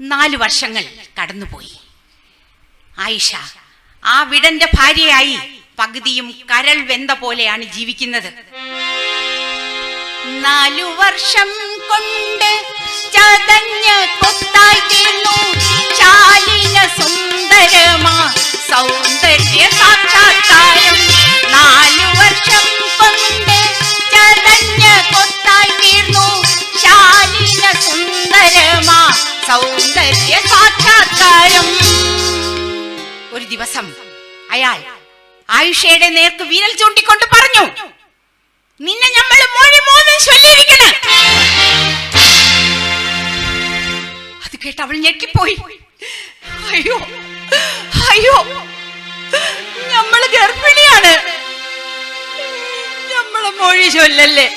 നാല് വർഷങ്ങൾ കടന്നുപോയി. ആയിഷ ആ വിടന്റെ ഭാര്യയായി പകുതിയും കരൾ വെന്ത പോലെയാണ് ജീവിക്കുന്നത്. നാലു വർഷം കൊണ്ട് ചതഞ്ഞ് കൊത്തായി തീർന്നു. ശാലിന സുന്ദരമാ സൗന്ദര്യ സാക്ഷാത്കാരം. നാലു വർഷം കൊണ്ട് ചതഞ്ഞ് കൊത്തായി തീർന്നു. ശാലിന സുന്ദരമാ സൗന്ദര്യ സാക്ഷാത്കാരം ഒരു ദിവസം അയാൾ ആയുഷയുടെ നേർക്ക് വിരൽ ചൂണ്ടിക്കൊണ്ട് പറഞ്ഞു നിന്നെ നമ്മൾ മൊഴി മൂന്നും ചൊല്ലിയിരിക്കണ. അത് കേട്ട് അവൾ ഞെട്ടിപ്പോയി അയ്യോ അയ്യോ നമ്മൾ ഗർഭിണിയാണ്. നമ്മളെ മൊഴി ചൊല്ലല്ലേ?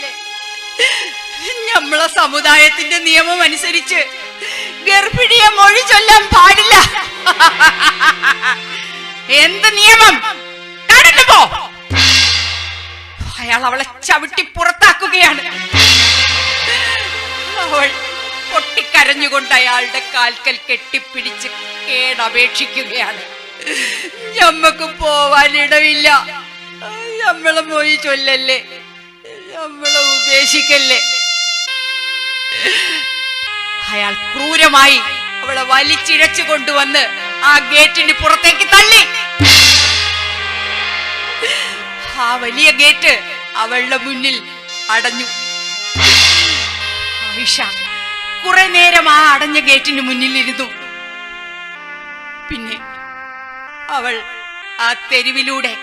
നമ്മളെ സമുദായത്തിന്റെ നിയമം അനുസരിച്ച് ഗർഭിണിയെ മൊഴി ചൊല്ലാൻ പാടില്ല. എന്ത് നിയമം? പോ. അയാൾ അവളെ ചവിട്ടി പുറത്താക്കുകയാണ്. അവൾ പൊട്ടിക്കരഞ്ഞുകൊണ്ട് അയാളുടെ കാൽക്കൽ കെട്ടിപ്പിടിച്ച് കേടപേക്ഷിക്കുകയാണ്. ഞമ്മക്ക് പോവാനിടമില്ല നമ്മളെ മൊഴി ചൊല്ലല്ലേ? നമ്മളെ ഉപേക്ഷിക്കല്ലേ? അയാൾ ക്രൂരമായി അവളെ വലിച്ചിഴച്ചു കൊണ്ടുവന്ന് ആ ഗേറ്റിന് പുറത്തേക്ക് തള്ളി. ആ വലിയ ഗേറ്റ് അവളുടെ മുന്നിൽ അടഞ്ഞു. കുറെ നേരം ആ അടഞ്ഞ ഗേറ്റിന് മുന്നിൽ ഇരുന്നു. പിന്നെ അവൾ ആ തെരുവിലൂടെ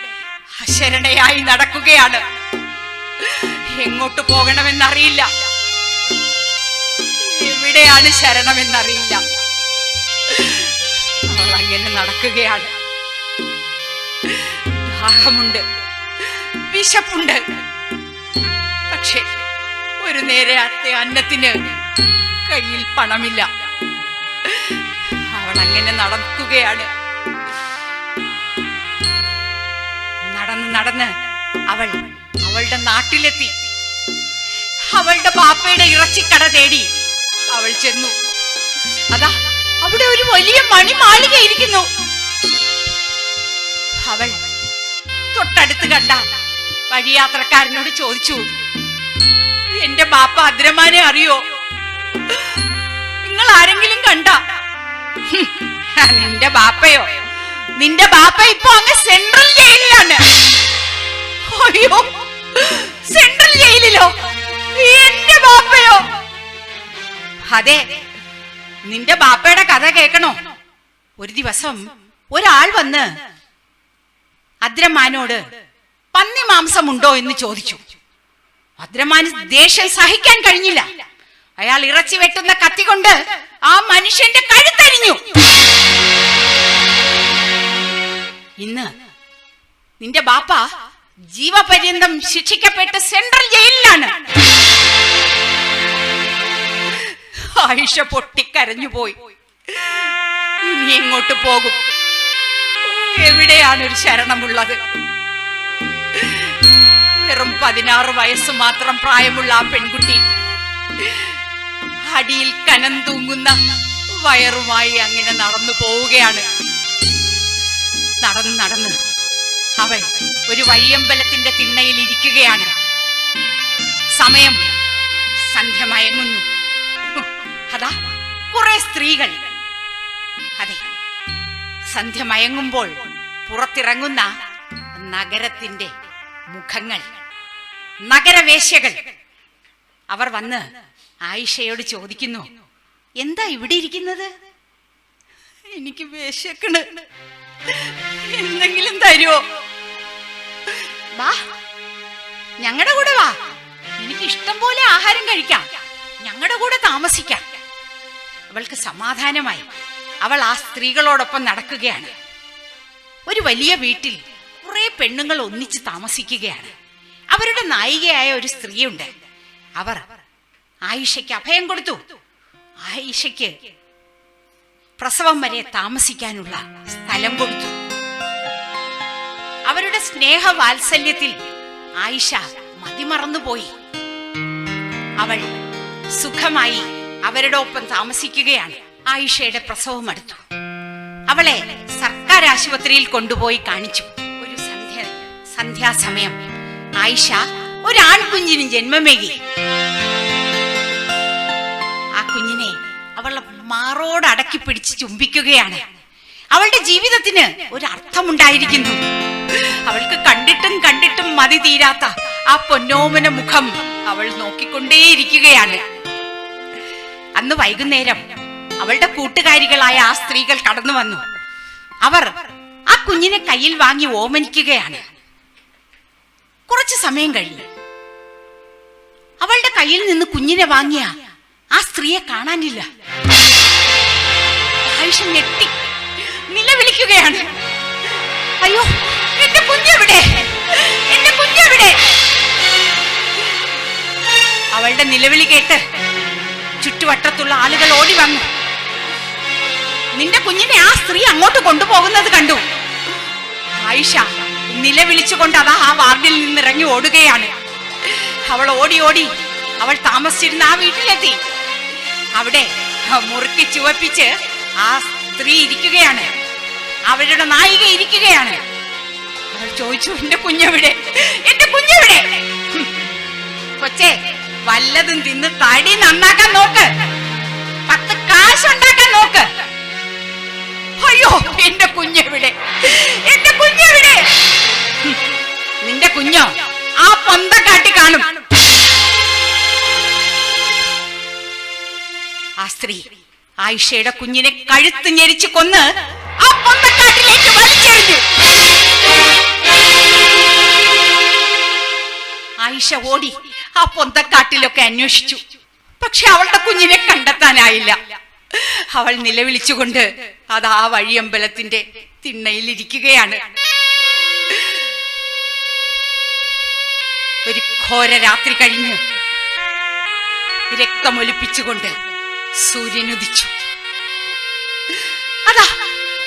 അശരണയായി നടക്കുകയാണ്. എങ്ങോട്ട് പോകണമെന്നറിയില്ല. എവിടെയാണ് ശരണമെന്നറിയില്ല. അവൾ അങ്ങനെ നടക്കുകയാണ്. ദാഹമുണ്ട് വിശപ്പുണ്ട്. പക്ഷെ ഒരു നേരത്തെ അന്നത്തിന് കയ്യിൽ പണമില്ല. അവൾ അങ്ങനെ നടക്കുകയാണ്. നടന്ന് നടന്ന് അവൾ അവളുടെ നാട്ടിലെത്തി. അവളുടെ പാപ്പയുടെ ഇറച്ചിക്കട തേടി അവൾ ചെന്നു. അതാ അവിടെ ഒരു വലിയ മണിമാളിക ഇരിക്കുന്നു അവൾ തൊട്ടടുത്ത് കണ്ട വഴിയാത്രക്കാരനോട് ചോദിച്ചു എന്റെ ബാപ്പ അദ്രമാനെ അറിയോ? നിങ്ങൾ ആരെങ്കിലും കണ്ട? നിന്റെ ബാപ്പയോ? നിന്റെ ബാപ്പ ഇപ്പൊ അങ്ങ് സെൻട്രൽ ജയിലിലാണ്. അയ്യോ സെൻട്രൽ ജയിലിലോ? എന്റെ ബാപ്പയോ? അതെ നിന്റെ ബാപ്പയുടെ കഥ കേൾക്കണോ? ഒരു ദിവസം ഒരാൾ വന്ന് അദ്രമാനോട് പന്നി മാംസമുണ്ടോ? എന്ന് ചോദിച്ചു. അദ്രമാന് ദേഷ്യം സഹിക്കാൻ കഴിഞ്ഞില്ല. അയാൾ ഇറച്ചി വെട്ടുന്ന കത്തി കൊണ്ട് ആ മനുഷ്യന്റെ കഴുത്തരിഞ്ഞു. ഇന്ന് നിന്റെ ബാപ്പ ജീവപര്യന്തം ശിക്ഷിക്കപ്പെട്ട് സെൻട്രൽ ജയിലിലാണ്. ആയിഷ പൊട്ടിക്കരഞ്ഞുപോയി ഇനി എങ്ങോട്ട് പോകും? എവിടെയാണ് ഒരു ശരണമുള്ളത്? വെറും പതിനാറ് വയസ്സ് മാത്രം പ്രായമുള്ള ആ പെൺകുട്ടി അടിയിൽ കനം തൂങ്ങുന്ന വയറുമായി അങ്ങനെ നടന്നു പോവുകയാണ്. നടന്ന് നടന്ന് അവൾ ഒരു വഴിയമ്പലത്തിന്റെ തിണ്ണയിൽ ഇരിക്കുകയാണ്. സമയം സന്ധ്യ മയങ്ങുന്നു. ഹും, അതാ കുറെ സ്ത്രീകൾ. അതെ സന്ധ്യ മയങ്ങുമ്പോൾ പുറത്തിറങ്ങുന്ന നഗരത്തിന്റെ മുഖങ്ങൾ നഗരവേശ്യകൾ. അവർ വന്ന് ആയിഷയോട് ചോദിക്കുന്നു എന്താ ഇവിടെ ഇരിക്കുന്നത്? എനിക്ക് വേശ്യക്കണ് എന്തെങ്കിലും തരുമോ വാ ഞങ്ങളുടെ കൂടെ വാ. എനിക്ക് ഇഷ്ടം പോലെ ആഹാരം കഴിക്കാം. ഞങ്ങളുടെ കൂടെ താമസിക്കാം. അവൾക്ക് സമാധാനമായി. അവൾ ആ സ്ത്രീകളോടൊപ്പം നടക്കുകയാണ്. ഒരു വലിയ വീട്ടിൽ കുറേ പെണ്ണുങ്ങൾ ഒന്നിച്ച് താമസിക്കുകയാണ്. അവരുടെ നായികയായ ഒരു സ്ത്രീയുണ്ട്. അവർ ആയിഷയ്ക്ക് അഭയം കൊടുത്തു. ആയിഷയ്ക്ക് പ്രസവം വരെ താമസിക്കാനുള്ള സ്ഥലം കൊടുത്തു. അവരുടെ സ്നേഹ വാത്സല്യത്തിൽ ആയിഷ മതിമറന്നുപോയി. അവൾ സുഖമായി അവരുടെ ഒപ്പം താമസിക്കുകയാണ്. ആയിഷയുടെ പ്രസവം അടുത്തു. അവളെ സർക്കാർ ആശുപത്രിയിൽ കൊണ്ടുപോയി കാണിച്ചു. ഒരു സന്ധ്യ സന്ധ്യാസമയം. ആയിഷ ഒരു ആൺകുഞ്ഞിന് ജന്മമേകി. ആ കുഞ്ഞിനെ അവളെ മാറോട് അടക്കി പിടിച്ച് ചുംബിക്കുകയാണ്. അവളുടെ ജീവിതത്തിന് ഒരു അർത്ഥമുണ്ടായിരിക്കുന്നു അവൾക്ക് കണ്ടിട്ടും കണ്ടിട്ടും മതി തീരാത്ത ആ പൊന്നോമന മുഖം അവൾ നോക്കിക്കൊണ്ടേയിരിക്കുകയാണ്. അന്ന് വൈകുന്നേരം അവളുടെ കൂട്ടുകാരികളായ ആ സ്ത്രീകൾ കടന്നു വന്നു. അവർ ആ കുഞ്ഞിനെ കയ്യിൽ വാങ്ങി ഓമനിക്കുകയാണ്. കുറച്ച് സമയം കഴിഞ്ഞു. അവളുടെ കയ്യിൽ നിന്ന് കുഞ്ഞിനെ വാങ്ങിയ ആ സ്ത്രീയെ കാണാനില്ല. ആയിഷ ഞെട്ടി നിലവിളിക്കുകയാണ്. അയ്യോ എന്റെ കുഞ്ഞെവിടെ എന്റെ കുഞ്ഞെവിടെ അവളുടെ നിലവിളി കേട്ട് ചുറ്റുവട്ടത്തുള്ള ആളുകൾ ഓടി വന്നു. നിന്റെ കുഞ്ഞിനെ ആ സ്ത്രീ അങ്ങോട്ട് കൊണ്ടുപോകുന്നത് കണ്ടു. ആയിഷ നിലവിളിച്ചുകൊണ്ട് അതാ ആ വാർഡിൽ നിന്ന് ഇറങ്ങി ഓടുകയാണ്. അവൾ ഓടി ഓടി അവൾ താമസിച്ചിരുന്ന ആ വീട്ടിലെത്തി. അവിടെ മുറുക്കി ചുവപ്പിച്ച് ആ സ്ത്രീ ഇരിക്കുകയാണ്. അവരുടെ നായിക ഇരിക്കുകയാണ്. അവൾ ചോദിച്ചു എന്റെ കുഞ്ഞെവിടെ? വല്ലതും തിന്ന് തടി നന്നാക്കാൻ നോക്ക്. പത്ത് കാശുണ്ടാക്കാൻ നോക്ക്. അയ്യോ എന്റെ കുഞ്ഞെവിടെ? എന്റെ കുഞ്ഞെവിടെ? നിന്റെ കുഞ്ഞോ? ആ പൊന്ത കാട്ടി കാണും. ആ സ്ത്രീ ആയിഷയുടെ കുഞ്ഞിനെ കഴുത്ത് ഞെരിച്ച് കൊന്ന് ആ പൊന്തക്കാട്ടിലേക്ക് വലിച്ചെറിഞ്ഞു. ആയിഷ ഓടി ആ പൊന്തക്കാട്ടിലൊക്കെ അന്വേഷിച്ചു. പക്ഷെ അവളുടെ കുഞ്ഞിനെ കണ്ടെത്താനായില്ല. അവൾ നിലവിളിച്ചുകൊണ്ട് അത് ആ വഴിയമ്പലത്തിന്റെ തിണ്ണയിൽ ഇരിക്കുകയാണ് ഒരു ഘോര രാത്രി കഴിഞ്ഞ്. രക്തമൊലിപ്പിച്ചുകൊണ്ട് സൂര്യനുദിച്ചു അതാ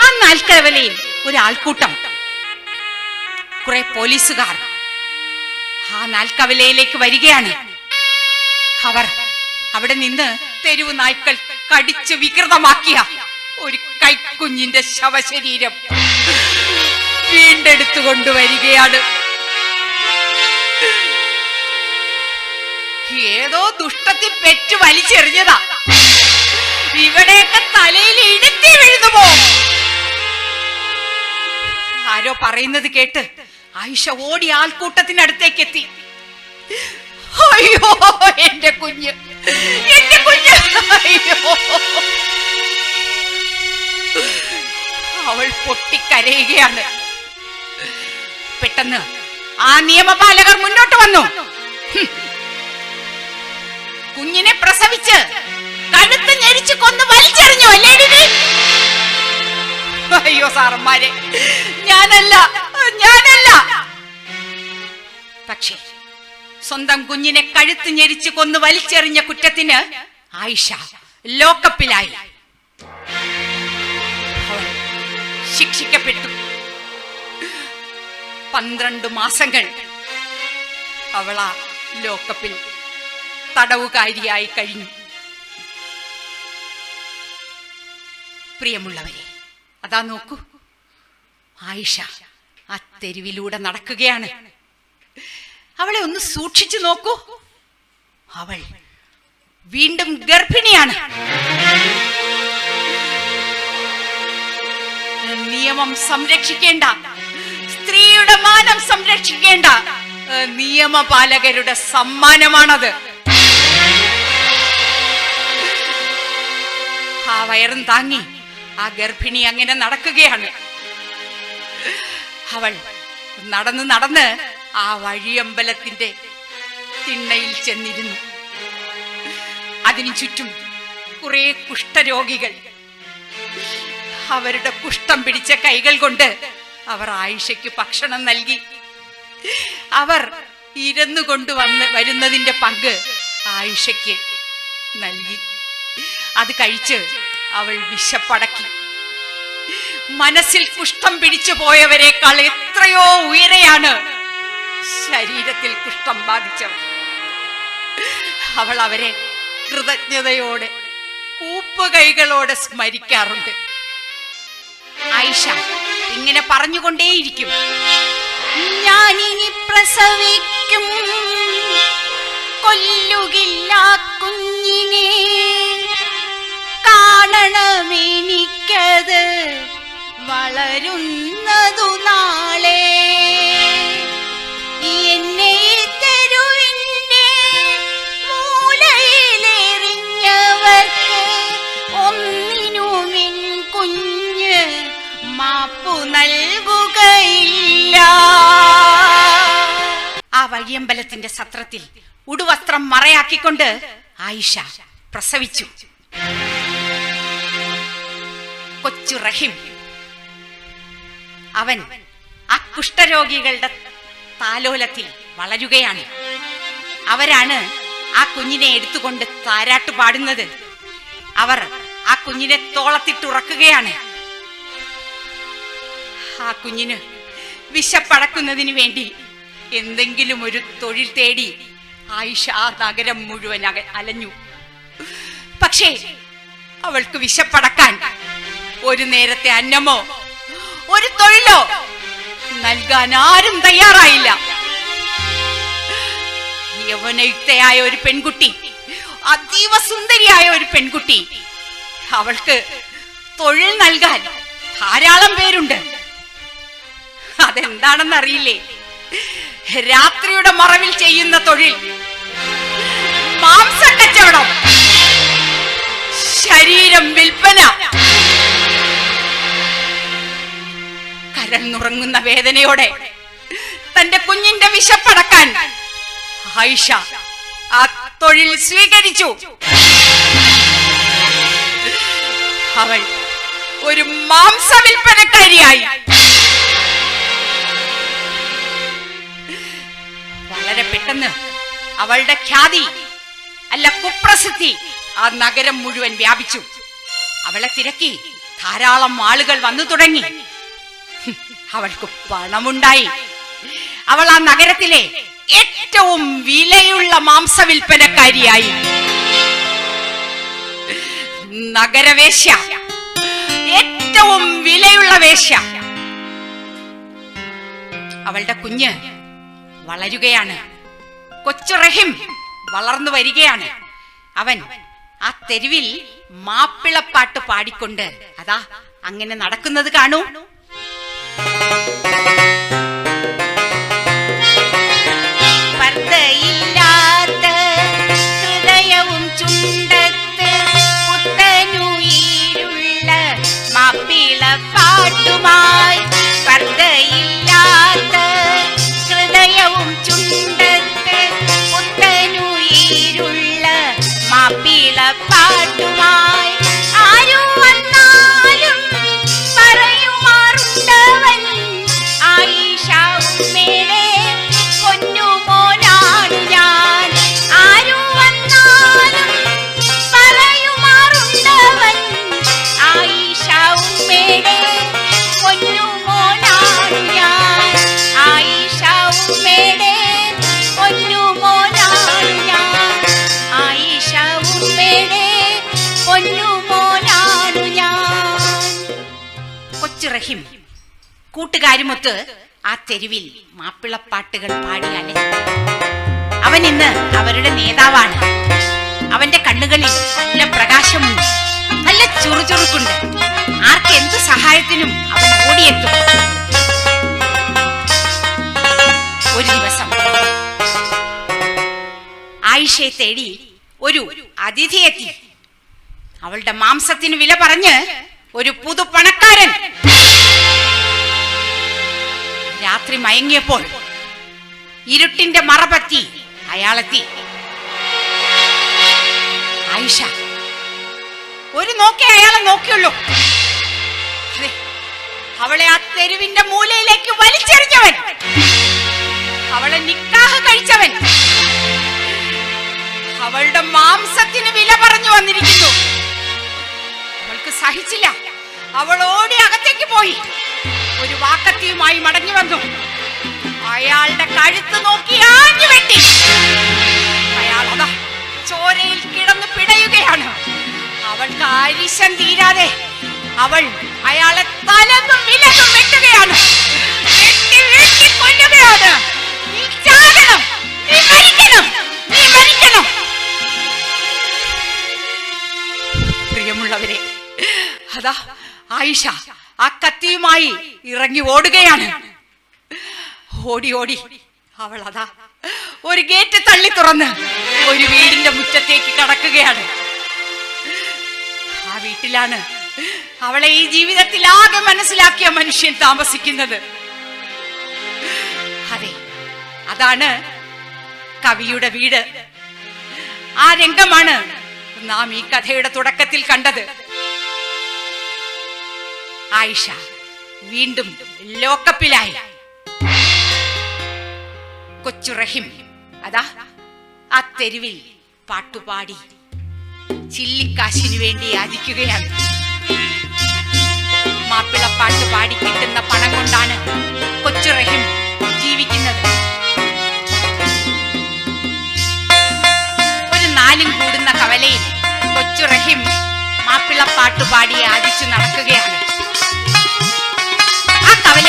ആ നാൽക്കവലയിൽ ഒരു ആൾക്കൂട്ടം കുറെ പോലീസുകാർ ആ നാൽക്കവലയിലേക്ക് വരികയാണ്. അവർ അവിടെ നിന്ന് തെരുവ് നായ്ക്കൾ കടിച്ച് വികൃതമാക്കിയ ഒരു കൈക്കുഞ്ഞിന്റെ ശവശരീരം വീണ്ടെടുത്തു കൊണ്ടുവരികയാണ്. ഏതോ ദുഷ്ടത്തിൽ പെറ്റു വലിച്ചെറിഞ്ഞതാ. ഇവിടെയൊക്കെ തലയിൽ ഇഴത്തി വീഴുന്നു പോ. ആരോ പറയുന്നത് കേട്ട് ആയിഷ ഓടി ആൾക്കൂട്ടത്തിനടുത്തേക്ക് എത്തി അയ്യോ എന്റെ കുഞ്ഞ്. എന്റെ കുഞ്ഞ്. അയ്യോ. അവൾ പൊട്ടിക്കരയുകയാണ്. പെട്ടെന്ന് ആ നിയമപാലകർ മുന്നോട്ട് വന്നു. കുഞ്ഞിനെ പ്രസവിച്ച് കഴുത്ത് ഞെരിച്ച് കൊന്ന് വലിച്ചെറിഞ്ഞു അല്ലേ അയ്യോ സാറന്മാരെ ഞാനല്ല. ഞാനല്ല. പക്ഷേ സ്വന്തം കുഞ്ഞിനെ കഴുത്ത് ഞെരിച്ച് കൊന്ന് വലിച്ചെറിഞ്ഞ കുറ്റത്തിന് ആയിഷ ലോക്കപ്പിലായി. ശിക്ഷിക്കപ്പെട്ടു. പന്ത്രണ്ട് മാസങ്ങൾ അവള ലോക്കപ്പിൽ തടവുകാരിയായി കഴിഞ്ഞു. പ്രിയമുള്ളവരെ അതാ നോക്കൂ. ആയിഷ ആ തെരുവിലൂടെ നടക്കുകയാണ്. അവളെ ഒന്ന് സൂക്ഷിച്ചു നോക്കൂ. അവൾ വീണ്ടും ഗർഭിണിയാണ്. നിയമം സംരക്ഷിക്കേണ്ട. സ്ത്രീയുടെ മാനം സംരക്ഷിക്കേണ്ട. നിയമപാലകരുടെ സമ്മാനമാണത്. ആ വയറും താങ്ങി ആ ഗർഭിണി അങ്ങനെ നടക്കുകയാണ്. അവൾ നടന്ന് നടന്ന് ആ വഴിയമ്പലത്തിന്റെ തിണ്ണയിൽ ചെന്നിരുന്നു. അതിനു ചുറ്റും കുറെ കുഷ്ഠരോഗികൾ. അവരുടെ കുഷ്ഠം പിടിച്ച കൈകൾ കൊണ്ട് അവർ ആയിഷയ്ക്ക് ഭക്ഷണം നൽകി. അവർ ഇരന്നു കൊണ്ടുവന്ന് വരുന്നതിന്റെ പങ്ക് ആയിഷയ്ക്ക് നൽകി. അത് കഴിച്ച് അവൾ വിശപ്പടക്കി. മനസ്സിൽ കുഷ്ഠം പിടിച്ചു പോയവരെക്കാൾ എത്രയോ ഉയരെയാണ്. ശരീരത്തിൽ കുഷ്ഠം ബാധിച്ചവർ. അവൾ അവരെ കൃതജ്ഞതയോടെ കൂപ്പുകൈകളോടെ കൈകളോടെ സ്മരിക്കാറുണ്ട്. ആയിഷ ഇങ്ങനെ പറഞ്ഞുകൊണ്ടേയിരിക്കും. ഇനി പ്രസവിക്കും. കൊല്ലുകില്ല കുഞ്ഞിനെ. കാണണമെനിക്കത് വളരുന്നതു നാളെ. ആ വഴിയമ്പലത്തിന്റെ സത്രത്തിൽ ഉടുവസ്ത്രം മറയാക്കിക്കൊണ്ട് ആയിഷ പ്രസവിച്ചു. കൊച്ചു റഹിം അവൻ ആ കുഷ്ഠരോഗികളുടെ താലോലത്തിൽ വളരുകയാണ്. അവരാണ് ആ കുഞ്ഞിനെ എടുത്തുകൊണ്ട് താരാട്ട് പാടുന്നത്. അവർ ആ കുഞ്ഞിനെ തോളത്തിട്ടുറക്കുകയാണ് ആ കുഞ്ഞിന് വിശപ്പടക്കുന്നതിന് വേണ്ടി എന്തെങ്കിലും ഒരു തൊഴിൽ തേടി ആയിഷ ആ നഗരം മുഴുവൻ അലഞ്ഞു. പക്ഷേ അവൾക്ക് വിശപ്പടക്കാൻ ഒരു നേരത്തെ അന്നമോ ഒരു തൊഴിലോ നൽകാൻ ആരും തയ്യാറായില്ല. യവനയുക്തയായ ഒരു പെൺകുട്ടി അതീവ സുന്ദരിയായ ഒരു പെൺകുട്ടി അവൾക്ക് തൊഴിൽ നൽകാൻ ധാരാളം പേരുണ്ട്. അതെന്താണെന്നറിയില്ലേ? രാത്രിയുടെ മറവിൽ ചെയ്യുന്ന തൊഴിൽ. മാംസം കച്ചവടം. ശരീരം വിൽപ്പന. കരന്നുറങ്ങുന്ന വേദനയോടെ തന്റെ കുഞ്ഞിന്റെ വിശപ്പടക്കാൻ ഹൈഷ ആ തൊഴിൽ സ്വീകരിച്ചു. അവൾ ഒരു മാംസ വിൽപ്പനക്കാരിയായി. വളരെ പെട്ടെന്ന് അവളുടെ ഖ്യാതി അല്ല കുപ്രസിദ്ധി ആ നഗരം മുഴുവൻ വ്യാപിച്ചു. അവളെ തിരക്കി ധാരാളം ആളുകൾ വന്നു തുടങ്ങി. അവൾക്ക് പണമുണ്ടായി. അവൾ ആ നഗരത്തിലെ ഏറ്റവും വിലയുള്ള മാംസ വിൽപ്പനക്കാരിയായി നഗരവേശ്യ. ഏറ്റവും വിലയുള്ള വേശ്യ. അവളുടെ കുഞ്ഞ് വളരുകയാണ്. കൊച്ചു റഹിം വളർന്നു വരികയാണ്. അവൻ ആ തെരുവിൽ മാപ്പിളപ്പാട്ട് പാടിക്കൊണ്ട് അതാ അങ്ങനെ നടക്കുന്നത് കാണൂ. കൂട്ടുകാരുമൊത്ത് ആ തെരുവിൽ മാപ്പിളപ്പാട്ടുകൾ പാടി അവൻ ഇന്ന് അവരുടെ നേതാവാണ്. അവന്റെ കണ്ണുകളിൽ നല്ല പ്രകാശമുണ്ട്. നല്ല ചുറുചുറുക്കുണ്ട് ആർക്ക് എന്ത് സഹായത്തിനും അവൻ ഓടിയെത്തും. ഒരു ദിവസം ആയിഷയെ തേടി ഒരു അതിഥി എത്തി അവളുടെ മാംസത്തിന് വില പറഞ്ഞ് ഒരു പുതു പണക്കാരൻ. രാത്രി മയങ്ങിയപ്പോൾ ഇരുട്ടിന്റെ മറപറ്റി അയാളെത്തി. ആയിഷ ഒരു നോക്കേ അയാളെ നോക്കിയുള്ളൂ. അവളെ ആ തെരുവിന്റെ മൂലയിലേക്ക് വലിച്ചെറിഞ്ഞവൻ. അവളെ നിക്കാഹ കഴിച്ചവൻ. അവളുടെ മാംസത്തിന് വില പറഞ്ഞു വന്നിരിക്കുന്നു. അവൾക്ക് സഹിച്ചില്ല. അവൾ ഓടി അകത്തേക്ക് പോയി. ഒരു വാക്കത്തിയുമായി മടങ്ങി വന്നു. അയാളുടെ കഴുത്ത് നോക്കി ആഞ്ഞു വെട്ടി. അയാൾ അതാ ചോരയിൽ കിടന്ന് പിടയുകയാണ്. അവൾക്ക് ആരിശം തീരാതെ അവൾ അയാളെ തലന്നും വിലന്നും വെട്ടുകയാണ്. നീ നീ മരിക്കണം. നീ മരിക്കണം. പ്രിയമുള്ളവരെ അതാ ആയിഷ ആ കത്തിയുമായി ഇറങ്ങി ഓടുകയാണ്. ഓടി ഓടി. അവൾ അതാ. ഒരു ഗേറ്റ് തള്ളി തുറന്ന് ഒരു വീടിന്റെ മുറ്റത്തേക്ക് കടക്കുകയാണ്. ആ വീട്ടിലാണ് അവളെ ഈ ജീവിതത്തിൽ ആകെ മനസ്സിലാക്കിയ മനുഷ്യൻ താമസിക്കുന്നത്. അതെ അതാണ് കവിയുടെ വീട്. ആ രംഗമാണ് നാം ഈ കഥയുടെ തുടക്കത്തിൽ കണ്ടത്. ആയിഷ വീണ്ടും ലോക്കപ്പിലായി. കൊച്ചു റഹിം അതാ ആ തെരുവിൽ പാട്ടുപാടി ചില്ലിക്കാശിനു വേണ്ടി യാചിക്കുകയാണ്. മാപ്പിളപ്പാട്ട് പാടി കിട്ടുന്ന പണം കൊണ്ടാണ് കൊച്ചു റഹിം ജീവിക്കുന്നത്. ഒരു നാലും കൂടുന്ന കവലയിൽ കൊച്ചു റഹിം മാപ്പിളപ്പാട്ട് പാടി യാചിച്ചു നടക്കുകയാണ്. ആ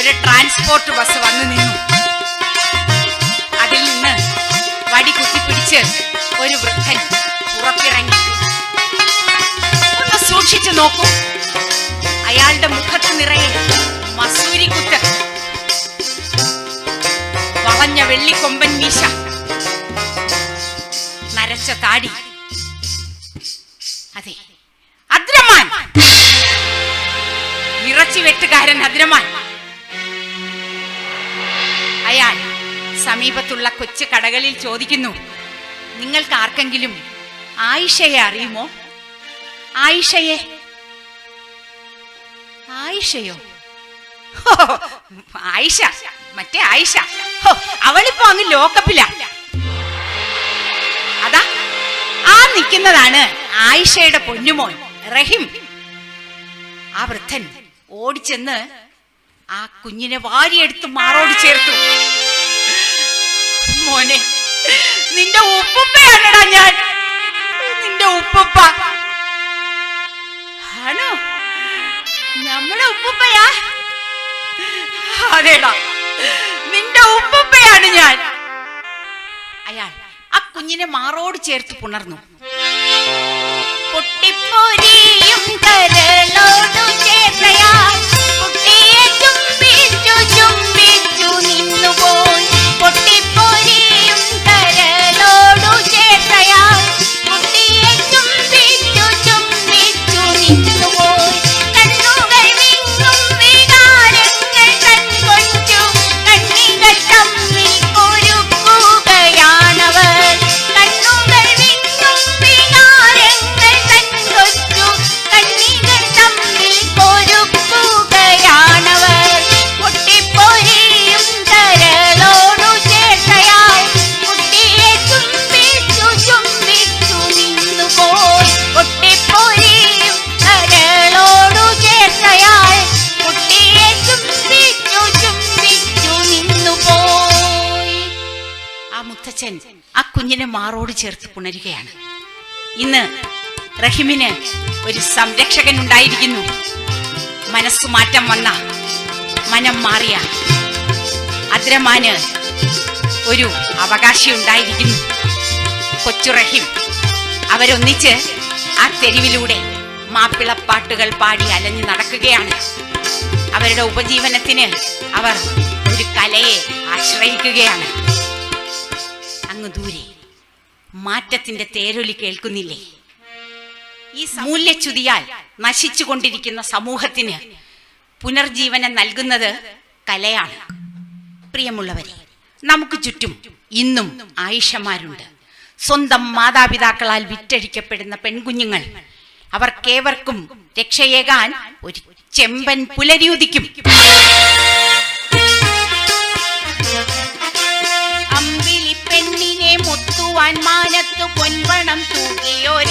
ഒരു ട്രാൻസ്പോർട്ട് ബസ് വന്നു നിന്നു. അതിൽ നിന്ന് വടി കുത്തിപ്പിടിച്ച് ഒരു വൃദ്ധൻ പുറത്തിറങ്ങി. ഒന്ന് സൂക്ഷിച്ചു നോക്കൂ. അയാളുടെ മുഖത്ത് നിറയെ മസൂരി കുത്ത് വളഞ്ഞ വെള്ളിക്കൊമ്പൻ മീശ. നരച്ച താടി. അതെ. അദ്രമാൻ ഇറച്ചി ഹദ്രമാൻ അയാൾ സമീപത്തുള്ള കൊച്ചു കടകളിൽ ചോദിക്കുന്നു നിങ്ങൾക്ക് ആർക്കെങ്കിലും ആയിഷയെ അറിയുമോ? ആയിഷയെ? ആയിഷയോ? ആയിഷ മറ്റേ ആയിഷ. അവളിപ്പോ അങ്ങ് ലോക്കപ്പില. അതാ ആ നിൽക്കുന്നതാണ് ആയിഷയുടെ പൊന്നുമോൻ റഹിം. ആ വൃദ്ധൻ ഓടിച്ചെന്ന് ആ കുഞ്ഞിനെ വാരിയെടുത്ത് മാറോട് ചേർത്തു. മോനെ നിന്റെ ഉപ്പുപ്പയാണടാ ഞാൻ. നിന്റെ ഉപ്പുപ്പ. ആണോ? നമ്മുടെ ഉപ്പുപ്പയാ? അതേടാ നിന്റെ ഉപ്പുപ്പയാണ് ഞാൻ. അയാൾ ആ കുഞ്ഞിനെ മാറോട് ചേർത്ത് പുണർന്നു. പൊട്ടിപ്പൊരിയും செய்யும் கரலோடு சேர்க்கையா ആ കുഞ്ഞിനെ മാറോട് ചേർത്ത് പുണരുകയാണ്. ഇന്ന് റഹിമിന് ഒരു സംരക്ഷകൻ ഉണ്ടായിരിക്കുന്നു. മനസ്സു മാറ്റം വന്ന മനം മാറിയ അദ്രമാന് ഒരു അവകാശി ഉണ്ടായിരിക്കുന്നു. കൊച്ചു റഹിം അവരൊന്നിച്ച് ആ തെരുവിലൂടെ മാപ്പിളപ്പാട്ടുകൾ പാടി അലഞ്ഞു നടക്കുകയാണ്. അവരുടെ ഉപജീവനത്തിന് അവർ ഒരു കലയെ ആശ്രയിക്കുകയാണ്. അങ്ങ് ദൂരെ മാറ്റത്തിന്റെ തേരൊലി കേൾക്കുന്നില്ലേ? ഈ മൂല്യച്യുതിയാൽ നശിച്ചുകൊണ്ടിരിക്കുന്ന സമൂഹത്തിന് പുനർജീവനം നൽകുന്നത് കലയാണ്. പ്രിയമുള്ളവരെ നമുക്ക് ചുറ്റും ഇന്നും ആയിഷമാരുണ്ട്. സ്വന്തം മാതാപിതാക്കളാൽ വിറ്റഴിക്കപ്പെടുന്ന പെൺകുഞ്ഞുങ്ങൾ അവർക്കേവർക്കും രക്ഷയേകാൻ ഒരു ചെമ്പൻ പുലരിയുദിക്കും செம்பணம் தூக்கியோர்